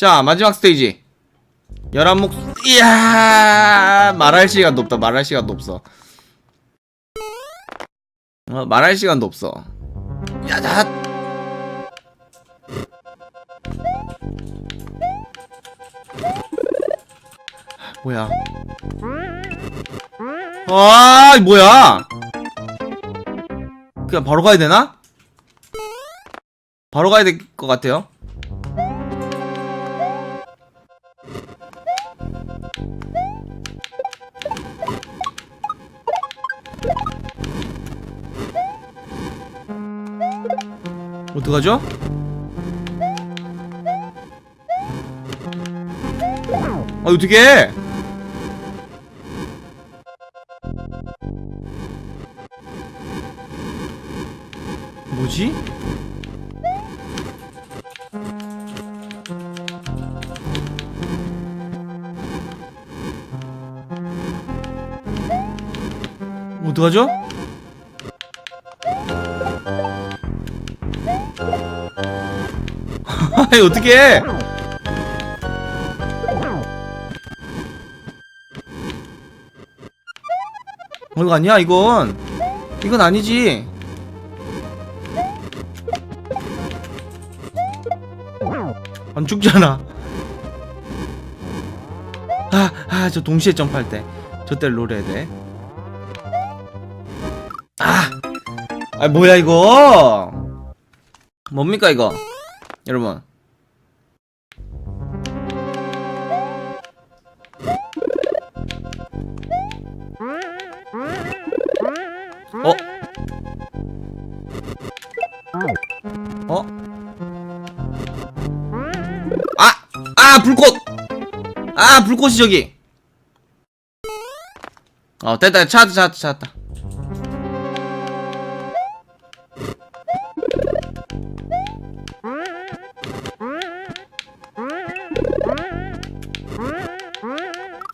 자 마지막 스테이지. 열한 목 이야 말할 시간도 없다. 말할 시간도 없어. 어, 말할 시간도 없어. 야자 뭐야? 아 뭐야? 그냥 바로 가야 되나? 바로 가야 될 것 같아요 어떡하죠? 아 어떡해 뭐지? 어떡하죠? 아니 어떡해? 어, 이거 아니야 이건. 이건 아니지. 안 죽잖아? 아아 저 동시에 점프할 때. 저때 롤 해야 돼. 아! 아 뭐야 이거? 뭡니까 이거? 여러분 아 불꽃! 아 불꽃이 저기. 어 됐다 찾았다 찾았다 찾았다.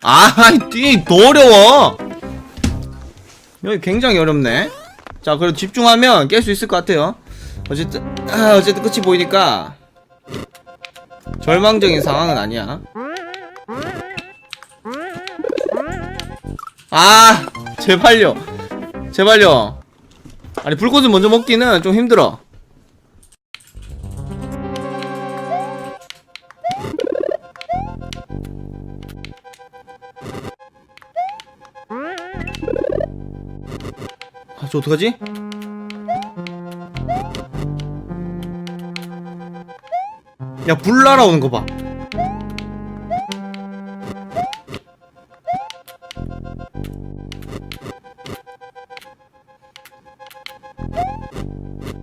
아이 더 어려워. 여기 굉장히 어렵네. 자 그래도 집중하면 깰 수 있을 것 같아요. 어쨌든 아, 어쨌든 끝이 보이니까 절망적인 상황은 아니야. 아 제발요. 제발요. 아니 불꽃을 먼저 먹기는 좀 힘들어. 아, 저 어떡하지? 야, 불 날아오는 거 봐.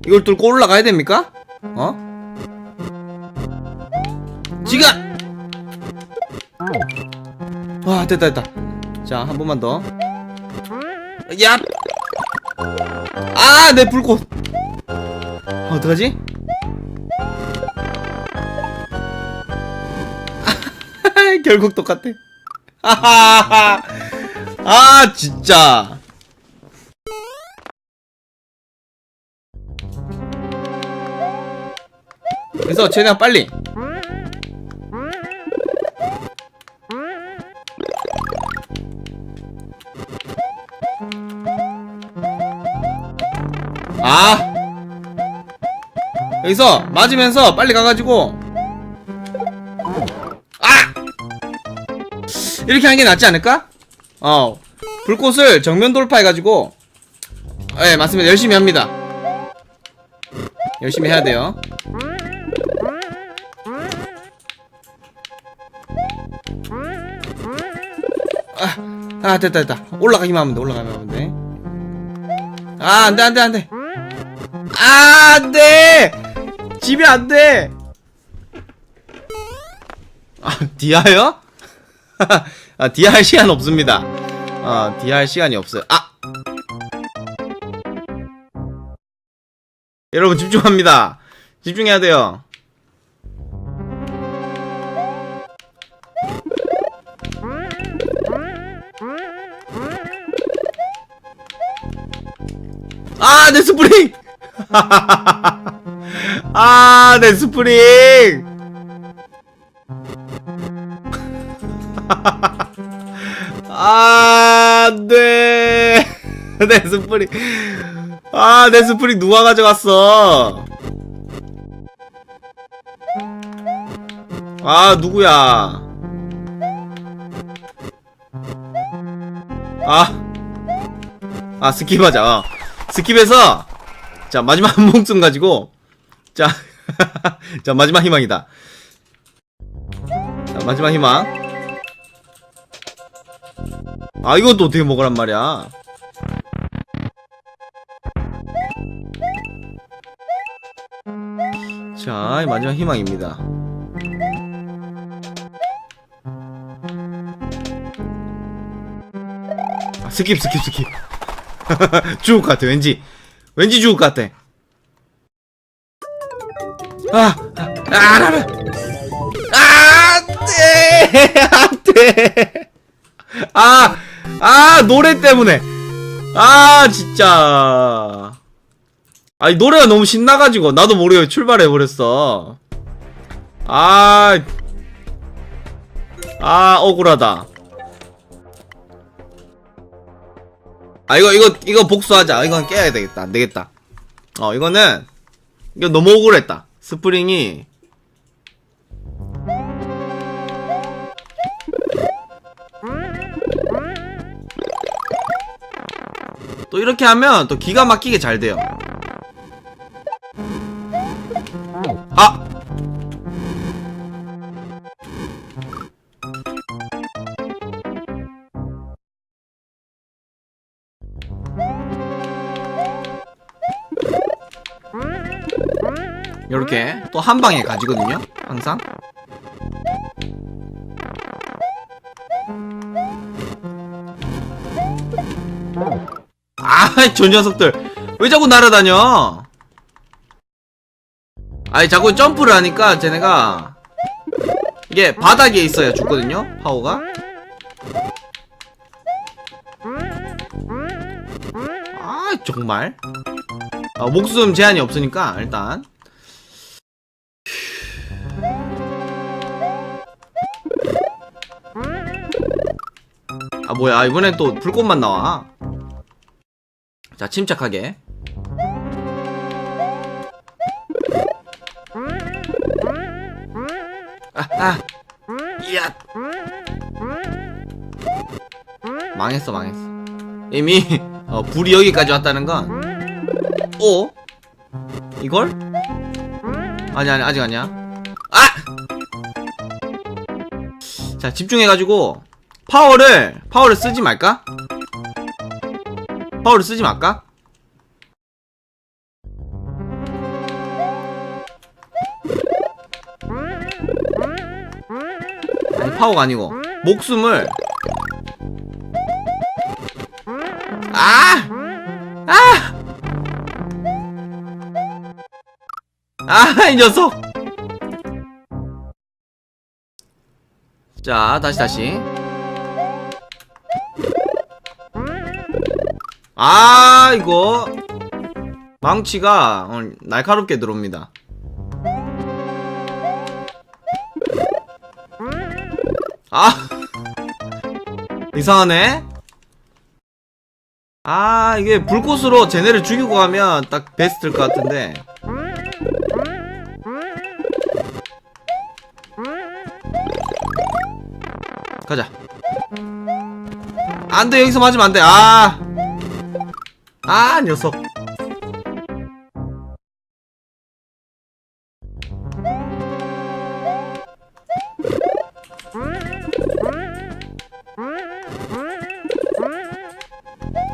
이걸 뚫고 올라가야 됩니까? 어? 지금! 와, 됐다, 됐다. 자, 한 번만 더. 야! 아, 내 불꽃. 아, 어떡하지? 결국 똑같아. 하하하. 아, 진짜. 그래서 최대한 빨리. 아 여기서 맞으면서 빨리 가가지고 이렇게 하는 게 낫지 않을까? 어 불꽃을 정면 돌파해가지고 예 맞습니다 열심히 합니다 열심히 해야 돼요 아, 아 됐다 됐다 올라가기만 하면 돼 올라가기만 하면 돼아 안돼 안돼 안돼 아, 안 돼! 집이 안 돼! 아, 디아요? 아, 할 시간 없습니다. 아, 할 시간이 없어요. 아! 여러분, 집중합니다. 집중해야 돼요. 아, 내 스프링! 아, 내 스프링! 아, 네. 내 스프링. 아, 내 스프링 누가 가져갔어? 아, 누구야? 아. 아, 스킵하자. 어. 스킵해서, 자, 마지막 한 목숨 가지고, 자, 자, 마지막 희망이다. 자, 마지막 희망. 아, 이건 또 어떻게 먹으란 말이야. 자, 이 마지막 희망입니다. 아, 스킵, 스킵, 스킵. 죽을 것 같아, 왠지. 왠지 죽을 것 같아. 아, 아, 아, 아, 아, 돼! 아, 아, 노래 때문에. 아, 진짜. 아니, 노래가 너무 신나가지고, 나도 모르게 출발해버렸어. 아, 아, 억울하다. 아, 이거, 이거, 이거 복수하자. 이건 깨야 되겠다. 안 되겠다. 어, 이거는, 이거 너무 억울했다. 스프링이, 또 이렇게 하면 또 기가 막히게 잘 돼요. 아! 이렇게 또 한 방에 가지거든요. 항상. 아, 저 녀석들. 왜 자꾸 날아다녀? 아니, 자꾸 점프를 하니까 쟤네가 이게 바닥에 있어야 죽거든요? 파워가. 아, 정말. 아, 목숨 제한이 없으니까, 일단. 아, 뭐야. 아, 이번엔 또 불꽃만 나와. 자, 침착하게. 아, 아. 이야. 망했어, 망했어. 이미 어, 불이 여기까지 왔다는 건. 오? 이걸? 아니, 아니, 아직 아니야. 아! 자, 집중해가지고 파워를 파워를 쓰지 말까? 파워를 쓰지 말까? 아니 파워가 아니고 목숨을 아! 아! 아, 이 녀석! 자, 다시, 다시. 아 이거. 망치가 어, 날카롭게 들어옵니다. 아! 이상하네. 아 이게 불꽃으로 쟤네를 죽이고 가면 딱 베스트일 것 같은데. 가자. 안돼 여기서 맞으면 안돼. 아 아, 녀석.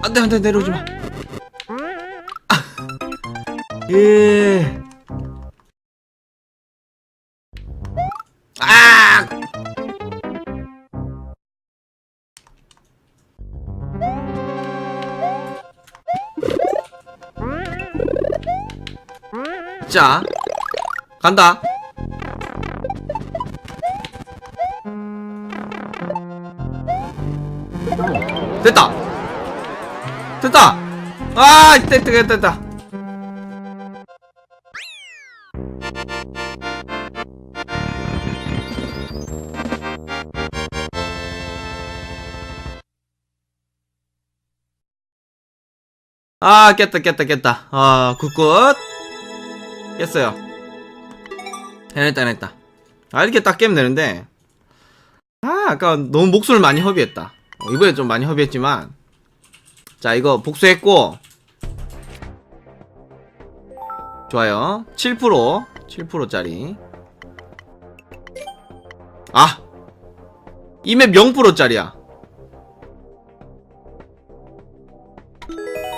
안 돼, 안 돼, 내려오지 마. 아. 예. 간다. 됐다. 됐다. 아 됐다 됐다 됐다 아 깼다 깼다 깼다. 아 굿굿. 깼어요. 해냈다 해냈다. 아 이렇게 딱 깨면 되는데. 아 아까 너무 목숨을 많이 허비했다. 어, 이번에 좀 많이 허비했지만. 자 이거 복수했고. 좋아요. 7% 7%짜리. 아! 이 맵 0%짜리야.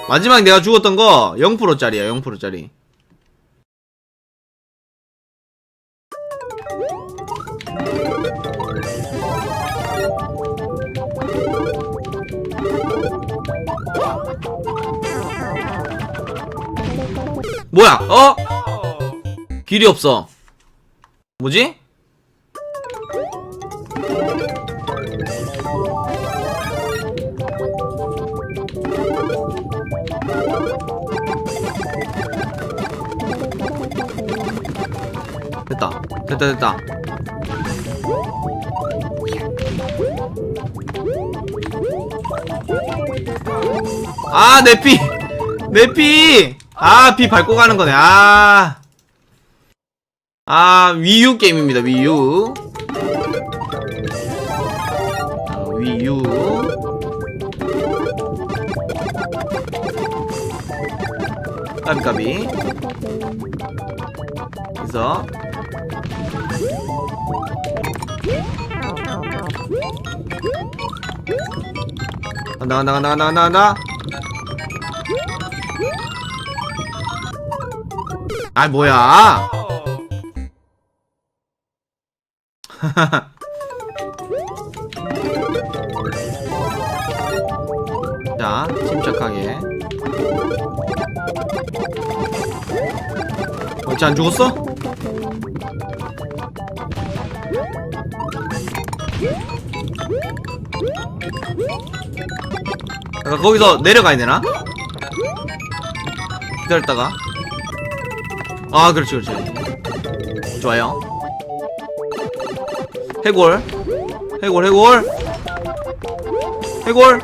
마지막 내가 죽었던 거 0%짜리야 0%짜리 뭐야 어? 길이 없어 뭐지? 됐다 됐다 됐다 아 내 피! 내 피! 아피 밟고 가는 거네 아 아, 위유 게임입니다, 위유. 어, 위유. 까비까비. 그래서. 간다, 간다, 간다, 간다, 간다, 간다. 아, 뭐야. 자, 침착하게. 어찌 안 죽었어? 아까 거기서 내려가야 되나? 기다렸다가. 아, 그렇지, 그렇지. 좋아요. 해골 해골 해골 해골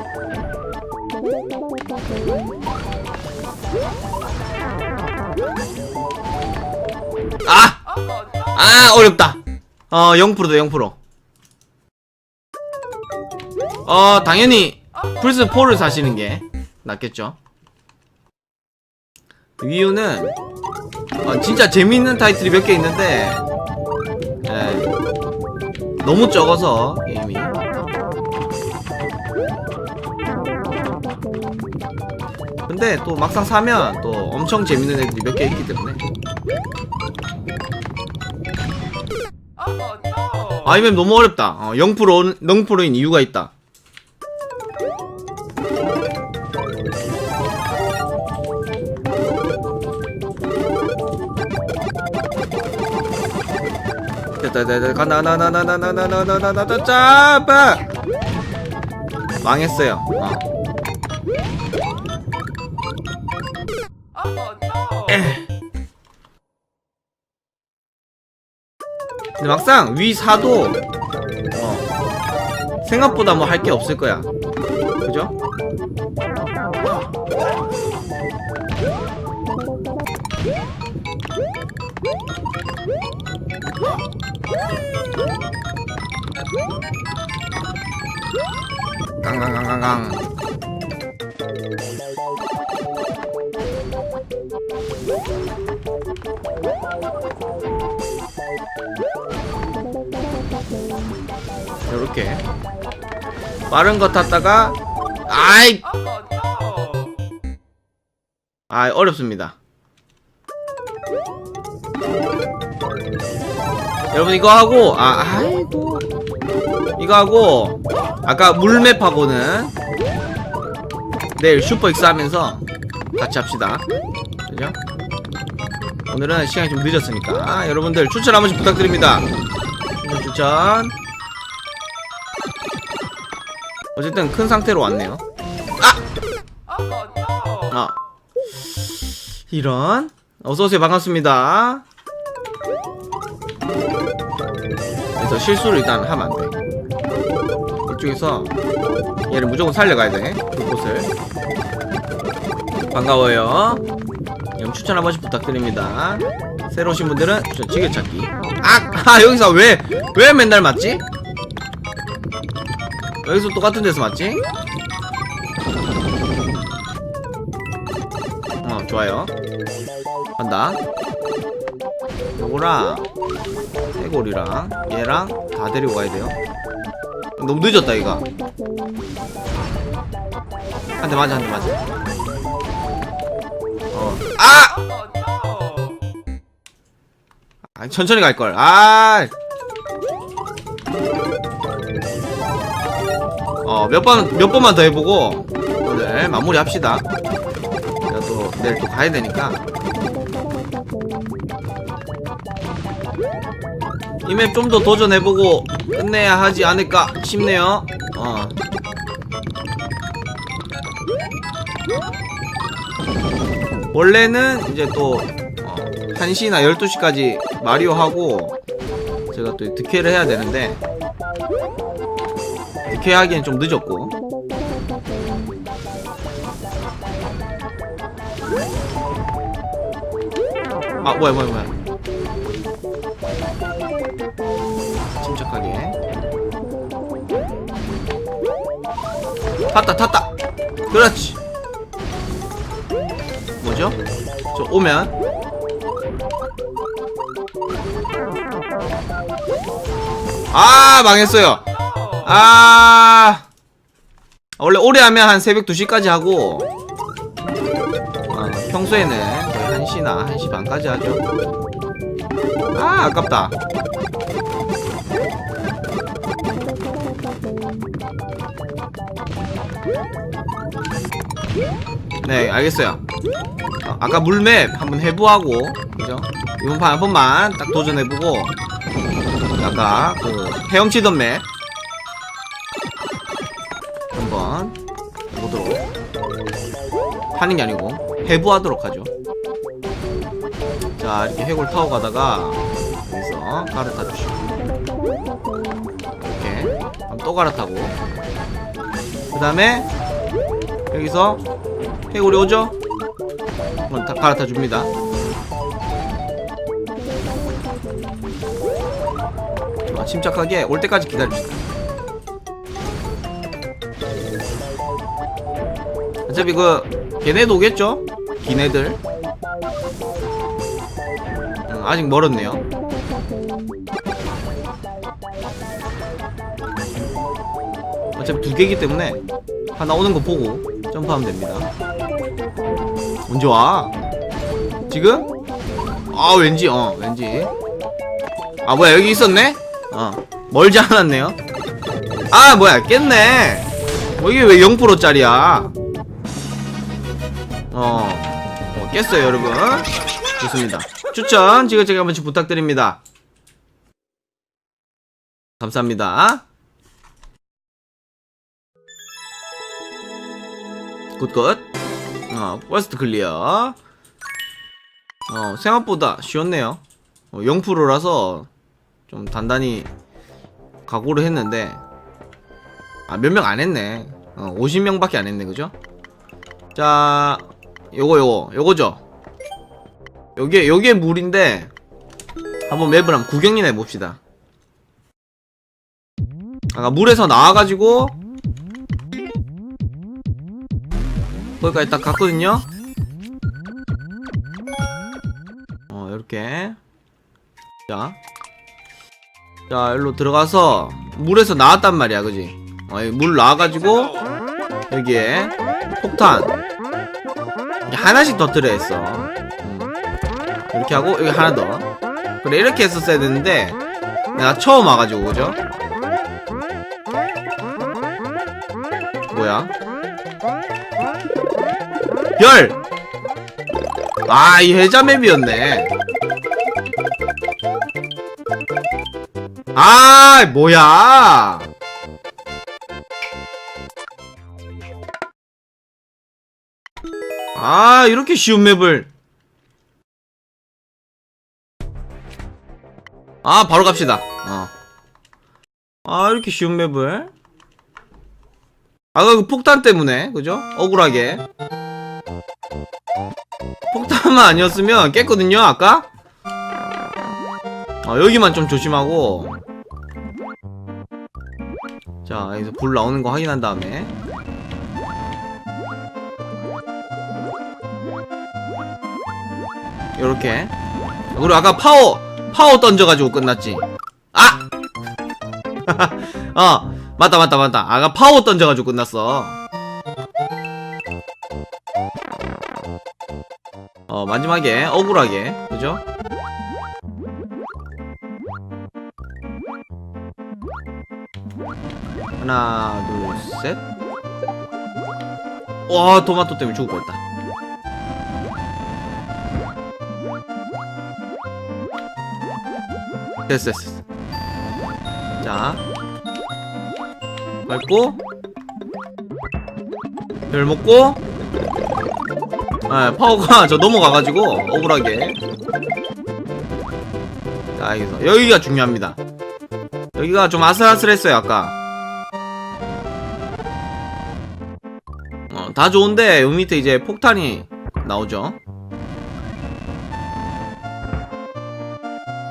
아! 아 어렵다 어 0%다 0%어 당연히 플스4를 사시는 게 낫겠죠 위유는 어, 진짜 재밌는 타이틀이 몇 개 있는데 예. 너무 적어서 게임이. 근데 또 막상 사면 또 엄청 재밌는 애들이 몇 개 있기 때문에. 아 이맵 너무 어렵다. 어, 0% 0%인 이유가 있다 됐다 됐다 간다 간다 간다 간다 간다 간다 간다 짜빠 망했어요 어. 근데 막상 위 사도 어. 생각보다 뭐 할 게 없을 거야 깡깡깡깡깡 요렇게. 빠른 거 탔다가 아이! 아 어렵습니다. 여러분 이거 하고 아 아이고. 이거 하고 아까 물맵하고는 내일 슈퍼 익스 하면서 같이 합시다. 그죠? 오늘은 시간이 좀 늦었으니까. 아, 여러분들 추천 한 번씩 부탁드립니다. 추천 추천. 어쨌든 큰 상태로 왔네요. 아! 이런. 어서오세요. 반갑습니다. 그래서 실수를 일단 하면 쪽에서 얘를 무조건 살려가야 돼 그곳을 반가워요. 영 추천 한 번씩 부탁드립니다. 새로 오신 분들은 추천 지게찾기. 아, 아 여기서 왜 왜 맨날 맞지? 여기서 똑같은 데서 맞지? 어 좋아요. 간다. 요거랑 해골이랑 얘랑 다 데리고 가야 돼요. 너무 늦었다 이거. 한 대 맞아 한 대 맞아. 어. 아! 아 천천히 갈 걸. 아. 어, 몇 번, 몇 번만 더 해보고, 오늘 마무리 합시다. 제가 또, 내일 또 가야 되니까. 이 맵 좀 더 도전해보고, 끝내야 하지 않을까 싶네요. 어. 원래는 이제 또, 어, 1시나 12시까지 마리오 하고, 제가 또 득회를 해야 되는데, 득회 하기엔 좀 늦었고, 아, 뭐야, 뭐야, 뭐야. 탔다, 탔다! 그렇지! 뭐죠? 저 오면 아 망했어요 아 원래 오래 하면 한 새벽 2시까지 하고 어, 평소에는 거의 1시나 1시 반까지 하죠 아 아깝다 네 알겠어요. 어, 아까 물맵 한번 해부하고 그죠? 이번 판 한 번만 딱 도전해보고 아까 그 헤엄치던 맵 한번 해보도록. 하는 게 아니고 해부하도록 하죠. 자 이렇게 해골 타고 가다가 여기서 갈아타 주시고 이렇게 또 갈아타고 그 다음에 여기서 해골이 오죠? 한번 다 갈아타 줍니다. 자, 침착하게 올 때까지 기다립시다. 어차피 그 걔네도 오겠죠? 기네들. 음, 아직 멀었네요. 어차피 두 개이기 때문에 하나 오는 거 보고 점프하면 됩니다. 언제 와? 지금? 아 왠지 어 왠지 아 뭐야 여기 있었네? 어 멀지 않았네요 아 뭐야 깼네 뭐 이게 왜 0%짜리야 어, 어 깼어요 여러분 좋습니다 추천 지그재그 한 번씩 부탁드립니다 감사합니다 굿굿 어, 퍼스트 클리어. 어, 생각보다 쉬웠네요. 어, 0%라서 좀 단단히 각오를 했는데, 아, 몇 명 안 했네. 어, 50명 밖에 안 했네, 그죠? 자, 요거, 요거, 요거죠? 요게, 요게 물인데, 한번 맵을 한번 구경이나 해봅시다. 아까 물에서 나와가지고, 거기까지 딱 갔거든요. 어, 이렇게. 자. 자, 일로 들어가서 물에서 나왔단 말이야, 그지? 어, 물 나와가지고 여기에 폭탄 하나씩 터뜨려 했어. 음. 이렇게 하고 여기 하나 더. 그래 이렇게 했었어야 되는데 내가 처음 와가지고 그죠? 뭐야? 별! 아, 이 해자맵이었네. 아, 뭐야! 아, 이렇게 쉬운 맵을. 아, 바로 갑시다. 어. 아, 이렇게 쉬운 맵을. 아까 그 폭탄 때문에, 그죠? 억울하게. 폭탄만 아니었으면 깼거든요 아까? 어, 여기만 좀 조심하고. 자 여기서 불 나오는 거 확인한 다음에. 요렇게. 그리고 아까 파워 파워 던져가지고 끝났지. 아! 어 맞다 맞다 맞다. 아까 파워 던져가지고 끝났어 어 마지막에 억울하게. 그죠? 하나 둘셋와 토마토 때문에 죽을 뻔했다. 됐어 됐어 됐어. 자. 밟고. 별 먹고 아, 파워가 저 넘어가가지고 억울하게. 자 여기서 여기가 중요합니다. 여기가 좀 아슬아슬했어요 아까. 어, 다 좋은데 요 밑에 이제 폭탄이 나오죠?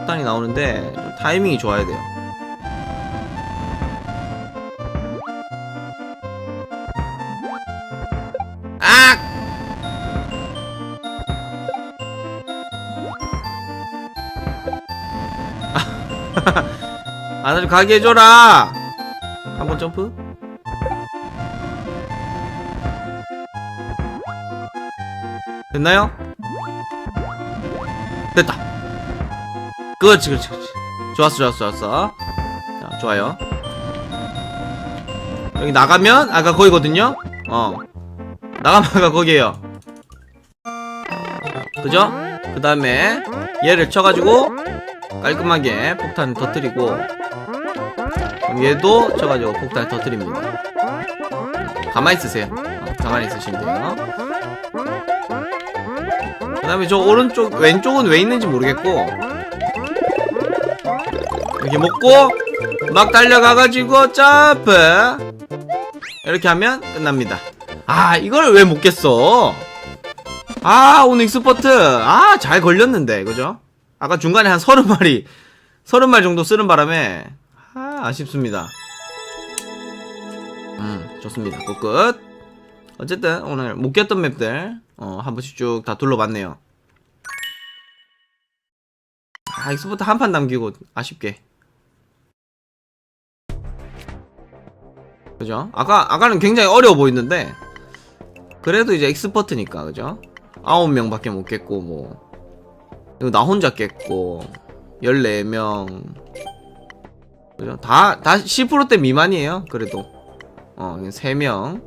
폭탄이 나오는데 좀 타이밍이 좋아야 돼요 아들 가게 해줘라. 한 번 점프. 됐나요? 됐다. 그렇지 그렇지 그렇지. 좋았어 좋았어 좋았어. 자 좋아요. 여기 나가면 아까 거기거든요? 어. 나가면 아까 거기에요. 그죠? 그 다음에 얘를 쳐가지고 깔끔하게 폭탄 터뜨리고 얘도 쳐가지고 폭탄 터뜨립니다. 가만히 있으세요. 어, 가만히 있으시면 돼요. 그 다음에 저 오른쪽 왼쪽은 왜 있는지 모르겠고 이렇게 먹고 막 달려가가지고 점프 이렇게 하면 끝납니다. 아 이걸 왜 못 깼어? 아 오늘 익스퍼트! 아 잘 걸렸는데 그죠? 아까 중간에 한 서른 마리 서른 마리 정도 쓰는 바람에 아 아쉽습니다. 음 좋습니다. 끝끝. 어쨌든 오늘 못 깼던 맵들 어, 한 번씩 쭉 다 둘러봤네요. 아 익스퍼트 한 판 남기고 아쉽게. 그죠? 아까 아까는 굉장히 어려워 보였는데 그래도 이제 익스퍼트니까 그죠? 아홉 명밖에 못 깼고 뭐. 이거 나 혼자 깼고 14명 그죠? 다, 다 10%대 미만이에요 그래도. 어 3명.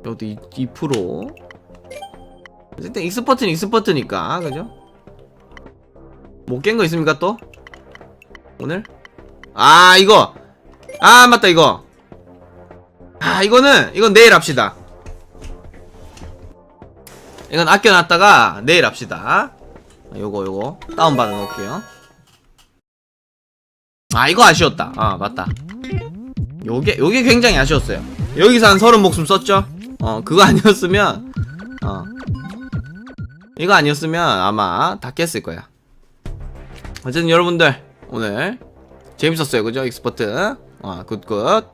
이것도 2, 2% 어쨌든 익스퍼트는 익스퍼트니까 그죠? 못 깬 거 있습니까 또? 오늘? 아 이거! 아 맞다 이거. 아 이거는 이건 내일 합시다. 이건 아껴놨다가 내일 합시다. 요거 요거. 다운받아 놓을게요 아 이거 아쉬웠다. 아 맞다. 요게 요게 굉장히 아쉬웠어요. 여기서 한 서른 목숨 썼죠? 어 그거 아니었으면 어. 이거 아니었으면 아마 다 깼을 거야. 어쨌든 여러분들 오늘 재밌었어요. 그죠? 익스퍼트? 아 굿굿